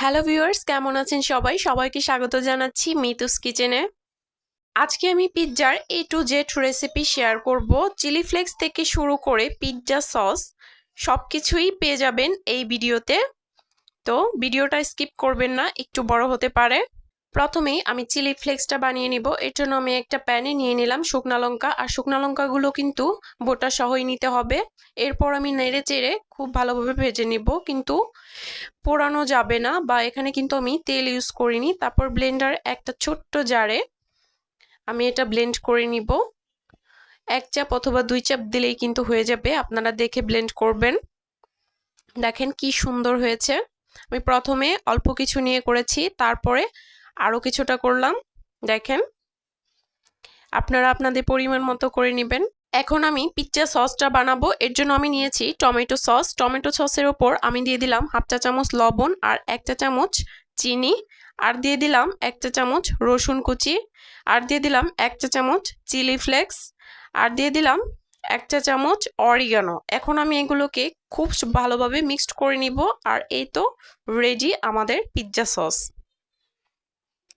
Hello viewers, কেমন আছেন সবাই? সবাইকে স্বাগত জানাচ্ছি মিতুস কিচেনে। আজকে আমি পিৎজার A to Z recipe share করব। চিলি ফ্লেক্স থেকে শুরু করে পিৎজা সস সব কিছুই পেয়ে যাবেন এই ভিডিওতে। তো ভিডিওটা স্কিপ করবেন না, একটু বড় হতে পারে। প্রথমেই আমি চিলি ফ্লেক্সটা বানিয়ে নিব। এর জন্য আমি একটা প্যানে নিয়ে নিলাম শুকনা লঙ্কা। আর শুকনা লঙ্কাগুলো কিন্তু বোটা সহই নিতে হবে। এরপর আমি নেড়ে চেড়ে খুব ভালোভাবে ভেজে নিব। কিন্তু পোড়ানো যাবে না বা এখানে কিন্তু আমি তেল ইউজ করিনি। তারপর ব্লেন্ডার একটা ছোট্ট জারে আমি এটা ব্লেন্ড করে নিব। এক চাপ অথবা দুই চাপ দিলেই কিন্তু হয়ে যাবে। আপনারা দেখে ব্লেন্ড করবেন। দেখেন কি সুন্দর হয়েছে। আমি প্রথমে অল্প কিছু নিয়ে করেছি। তারপরে আরও কিছুটা করলাম। দেখেন। আপনারা আপনাদের পরিমাণ মতো করে নেবেন। এখন আমি পিৎজা সসটা বানাবো। এর জন্য আমি নিয়েছি টমেটো সস। টমেটো সসের ওপর আমি দিয়ে দিলাম হাফ চা চামচ লবণ আর এক চা চামচ চিনি। আর দিয়ে দিলাম এক চা চামচ রসুন কুচি। আর দিয়ে দিলাম এক চা চামচ চিলি ফ্লেক্স। আর দিয়ে দিলাম এক চা চামচ অরিগানো। এখন আমি এগুলোকে খুব ভালোভাবে মিক্সড করে নিব। আর এই তো রেডি আমাদের পিৎজা সস।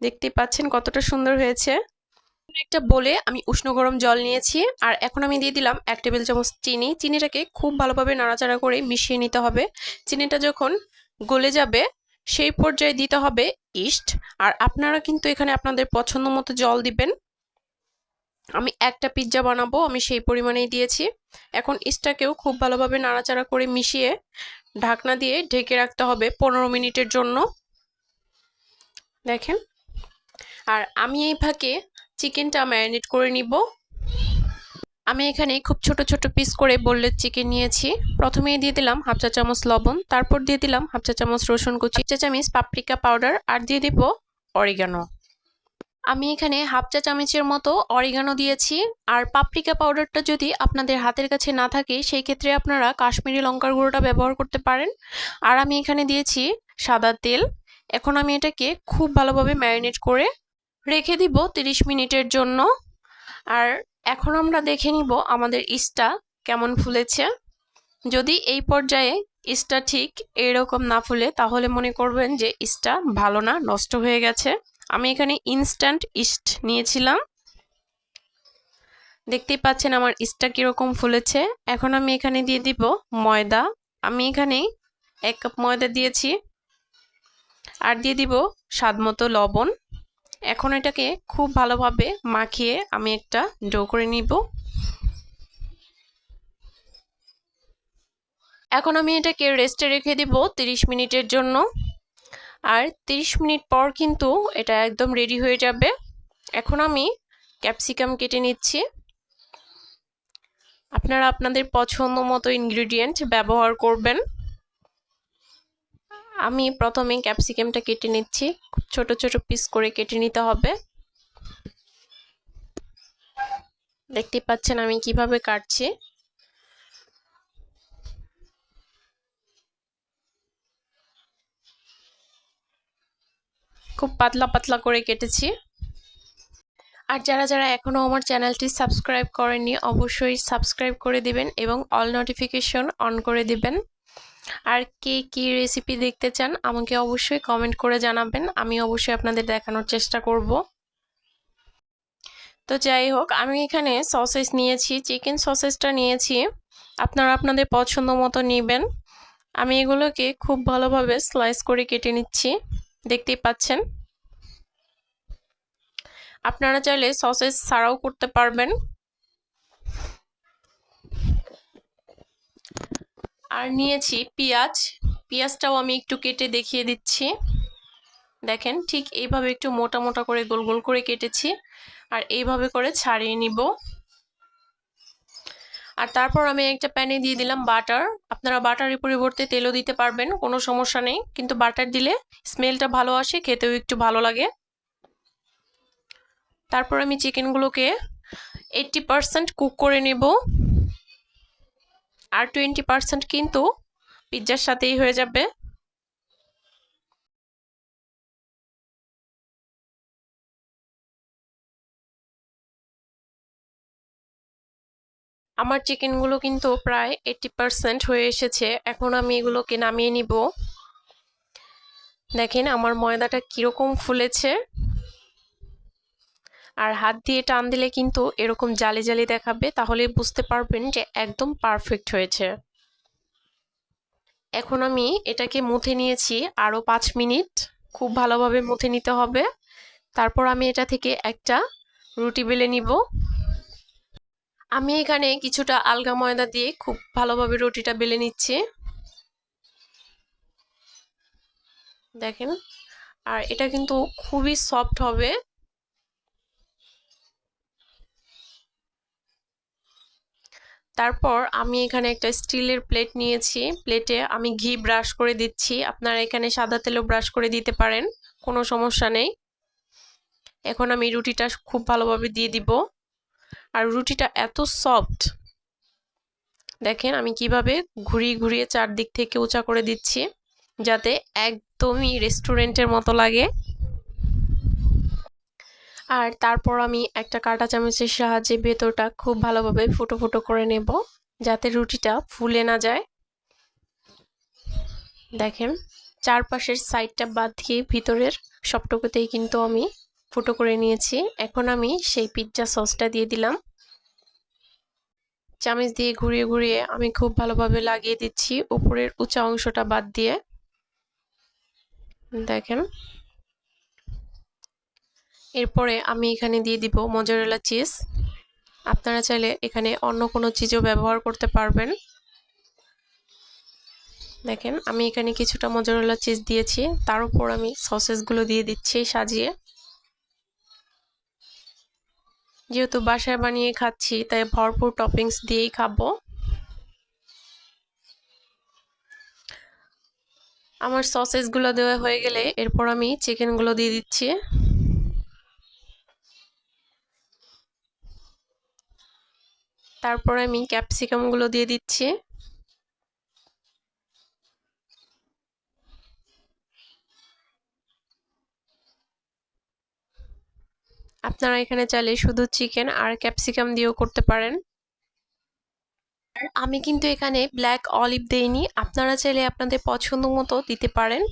দেখতে পাচ্ছেন কতটা সুন্দর হয়েছে। একটা বলে আমি উষ্ণ গরম জল নিয়েছি আর এখন আমি দিয়ে দিলাম এক টেবিল চামচ চিনি। চিনিটাকে খুব ভালোভাবে নাড়াচাড়া করে মিশিয়ে নিতে হবে। চিনিটা যখন গলে যাবে, সেই পর্যায়ে দিতে হবে ইস্ট। আর আপনারা কিন্তু এখানে আপনাদের পছন্দ মতো জল দিবেন। আমি একটা পিৎজা বানাবো, আমি সেই পরিমাণেই দিয়েছি। এখন ইস্টটাকেও খুব ভালোভাবে নাড়াচাড়া করে মিশিয়ে ঢাকনা দিয়ে ঢেকে রাখতে হবে পনেরো মিনিটের জন্য। দেখেন আর আমি এই ফাঁকে চিকেনটা ম্যারিনেট করে নিব। আমি এখানে খুব ছোট ছোট পিস করে বললের চিকেন নিয়েছি। প্রথমেই দিয়ে দিলাম হাফ চা চামচ লবণ, তারপর দিয়ে দিলাম হাফ চা চামচ রসুন কুচি চা চামচ পাপরিকা পাউডার আর দিয়ে দিব অরিগানো। আমি এখানে হাফ চা চামচের মতো অরিগানো দিয়েছি। আর পাপরিকা পাউডারটা যদি আপনাদের হাতের কাছে না থাকে, সেই ক্ষেত্রে আপনারা কাশ্মীরি লঙ্কার গুঁড়োটা ব্যবহার করতে পারেন। আর আমি এখানে দিয়েছি সাদা তেল। এখন আমি এটাকে খুব ভালোভাবে ম্যারিনেট করে রেখে দিব 30 মিনিটের জন্য। আর এখন আমরা দেখে নিব আমাদের ইস্টা কেমন ফুলেছে। যদি এই পর্যায়ে ইস্টা ঠিক এরকম না ফুলে, তাহলে মনে করবেন যে ইস্টা ভালো না, নষ্ট হয়ে গেছে। আমি এখানে ইনস্ট্যান্ট ইস্ট নিয়েছিলাম। দেখতেই পাচ্ছেন আমার ইস্টটা কীরকম ফুলেছে। এখন আমি এখানে দিয়ে দিব ময়দা। আমি এখানে এক কাপ ময়দা দিয়েছি। আর দিয়ে দিব স্বাদ মতো লবণ। এখন এটাকে খুব ভালোভাবে মাখিয়ে আমি একটা ডো করে নিব। এখন আমি এটাকে রেস্টে রেখে দিব 30 মিনিটের জন্য। আর 30 মিনিট পর কিন্তু এটা একদম রেডি হয়ে যাবে। এখন আমি ক্যাপসিকাম কেটে নিচ্ছি। আপনারা আপনাদের পছন্দ মতো ইনগ্রিডিয়েন্ট ব্যবহার করবেন। আমি প্রথমে ক্যাপসিকামটা কেটে নিচ্ছি। খুব ছোট ছোট পিস করে কেটে নিতে হবে। দেখতে পাচ্ছেন আমি কীভাবে কাটছি। খুব পাতলা পাতলা করে কেটেছি। আর যারা যারা এখনও আমার চ্যানেলটি সাবস্ক্রাইব করেননি, অবশ্যই সাবস্ক্রাইব করে দিবেন এবং অল নোটিফিকেশন অন করে দিবেন। আর কে কী রেসিপি দেখতে চান, আমাকে অবশ্যই কমেন্ট করে জানাবেন। আমি অবশ্যই আপনাদের দেখানোর চেষ্টা করব। তো যাই হোক, আমি এখানে সসেস নিয়েছি চিকেন সসেসটা নিয়েছি। আপনারা আপনাদের পছন্দ মতো নেবেন। আমি এগুলোকে খুব ভালোভাবে স্লাইস করে কেটে নিচ্ছি। দেখতেই পাচ্ছেন। আপনারা চাইলে সসেস ছাড়াও করতে পারবেন। আর নিয়েছি পেঁয়াজ। পেঁয়াজটাও আমি একটু কেটে দেখিয়ে দিচ্ছি। দেখেন, ঠিক এইভাবে একটু মোটা মোটা করে গোল গোল করে কেটেছি। আর এইভাবে করে ছাড়িয়ে নিব। আর তারপর আমি একটা প্যানে দিয়ে দিলাম বাটার। আপনারা বাটারের পরিবর্তে তেলও দিতে পারবেন, কোনো সমস্যা নেই। কিন্তু বাটার দিলে স্মেলটা ভালো আসে, খেতেও একটু ভালো লাগে। তারপর আমি চিকেনগুলোকে এইটটি পারসেন্ট কুক করে নেব। আর টোয়েন্টি পারসেন্ট কিন্তু পিৎজার সাথেই হয়ে যাবে। আমার চিকেনগুলো কিন্তু প্রায় এইটটি পারসেন্ট হয়ে এসেছে। এখন আমি এগুলোকে নামিয়ে নিব। দেখেন আমার ময়দাটা কীরকম ফুলেছে। আর হাত দিয়ে টান দিলে কিন্তু এরকম জালি জালি দেখাবে তাহলে বুঝতে পারবেন যে একদম পারফেক্ট হয়েছে। এখন আমি এটাকে মুথে নিয়েছি আরও পাঁচ মিনিট, খুব ভালোভাবে মুথে নিতে হবে। তারপর আমি এটা থেকে একটা রুটি বেলে নিব। আমি এখানে কিছুটা আলগা ময়দা দিয়ে খুব ভালোভাবে রুটিটা বেলে নিচ্ছি। দেখেন, আর এটা কিন্তু খুবই সফট হবে। তারপর আমি এখানে একটা স্টিলের প্লেট নিয়েছি। প্লেটে আমি ঘি ব্রাশ করে দিচ্ছি। আপনারা এখানে সাদা তেলও ব্রাশ করে দিতে পারেন, কোনো সমস্যা নেই। এখন আমি রুটিটা খুব ভালোভাবে দিয়ে দিব। আর রুটিটা এত সফট, দেখেন আমি কীভাবে ঘুরিয়ে ঘুরিয়ে চারদিক থেকে উঁচা করে দিচ্ছি, যাতে একদমই রেস্টুরেন্টের মতো লাগে। আর তারপর আমি একটা কাঁটা চামচের সাহায্যে ভেতরটা খুব ভালোভাবে ফুটো ফুটো করে নেব, যাতে রুটিটা ফুলে না যায়। দেখেন, চারপাশের সাইডটা বাদ দিয়ে ভিতরের সবটুকুতেই কিন্তু আমি ফুটো করে নিয়েছি। এখন আমি সেই পিৎজা সসটা দিয়ে দিলাম। চামচ দিয়ে ঘুরিয়ে ঘুরিয়ে আমি খুব ভালোভাবে লাগিয়ে দিচ্ছি। উপরের উঁচা অংশটা বাদ দিয়ে। দেখেন এরপরে আমি এখানে দিয়ে দিব মজারেলা চিজ আপনারা চাইলে এখানে অন্য কোনো চিজও ব্যবহার করতে পারবেন। দেখেন, আমি এখানে কিছুটা মজারেলা চিজ দিয়েছি। তার উপর আমি সসেসগুলো দিয়ে দিচ্ছি সাজিয়ে। যেহেতু বাসায় বানিয়ে খাচ্ছি, তাই ভরপুর টপিংস দিয়েই খাব। আমার সসেসগুলো দেওয়া হয়ে গেলে এরপর আমি চিকেনগুলো দিয়ে দিচ্ছি। তারপর আমি ক্যাপসিকামগুলো দিয়ে দিচ্ছি। আপনারা এখানে চাইলে শুধু চিকেন আর ক্যাপসিকাম দিয়েও করতে পারেন। আর আমি কিন্তু এখানে ব্ল্যাক অলিভ দেইনি, আপনারা চাইলে আপনাদের পছন্দ মতো দিতে পারেন।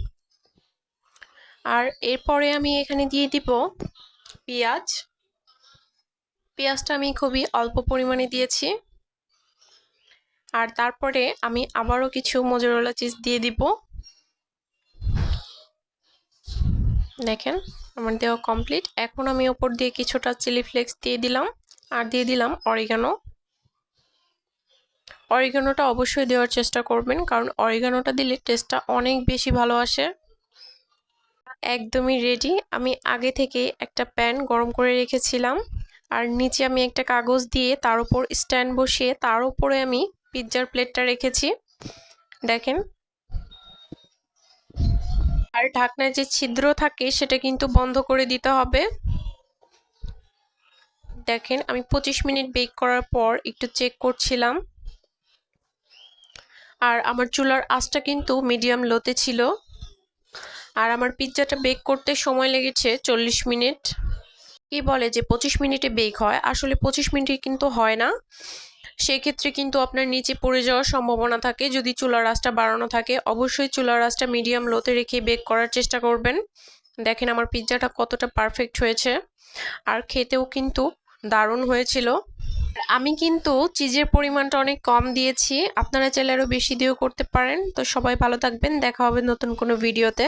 আর এরপরে আমি এখানে দিয়ে দিব পেঁয়াজ। পেঁয়াজটা আমি খুবই অল্প পরিমাণে দিয়েছি। আর তারপরে আমি আবারও কিছু মজুরলা চিজ দিয়ে দিব। দেখেন, আমার দেওয়া কমপ্লিট এখন আমি ওপর দিয়ে কিছুটা চিলি ফ্লেক্স দিয়ে দিলাম। আর দিয়ে দিলাম অরিগানো অরিগানোটা অবশ্যই দেওয়ার চেষ্টা করবেন, কারণ অরিগানোটা দিলে টেস্টটা অনেক বেশি ভালো আসে। একদমই রেডি আমি আগে থেকে একটা প্যান গরম করে রেখেছিলাম। আর নিচে আমি একটা কাগজ দিয়ে তার উপর স্ট্যান্ড বসিয়ে তার উপরে আমি পিৎজার প্লেটটা রেখেছি। দেখেন। আর ঢাকনায় যে ছিদ্র থাকে সেটা কিন্তু বন্ধ করে দিতে হবে। দেখেন, আমি পঁচিশ মিনিট বেক করার পর একটু চেক করছিলাম। আর আমার চুলার আঁচটা কিন্তু মিডিয়াম লোতে ছিল। আর আমার পিৎজাটা বেক করতে সময় লেগেছে চল্লিশ মিনিট। কি বলে যে পঁচিশ মিনিটে বেক হয়। আসলে পঁচিশ মিনিটে কিন্তু হয় না। সেক্ষেত্রে কিন্তু আপনার নিচে পড়ে যাওয়ার সম্ভাবনা থাকে। যদি চুলার আঁচটা বাড়ানো থাকে, অবশ্যই চুলার আঁচটা মিডিয়াম লোতে রেখে বেক করার চেষ্টা করবেন। দেখেন আমার পিৎজাটা কতটা পারফেক্ট হয়েছে। আর খেতেও কিন্তু দারুণ হয়েছিল। আমি কিন্তু চিজের পরিমাণটা অনেক কম দিয়েছি। আপনারা চাইলে আরও বেশি দিয়েও করতে পারেন। তো সবাই ভালো থাকবেন। দেখা হবে নতুন কোনো ভিডিওতে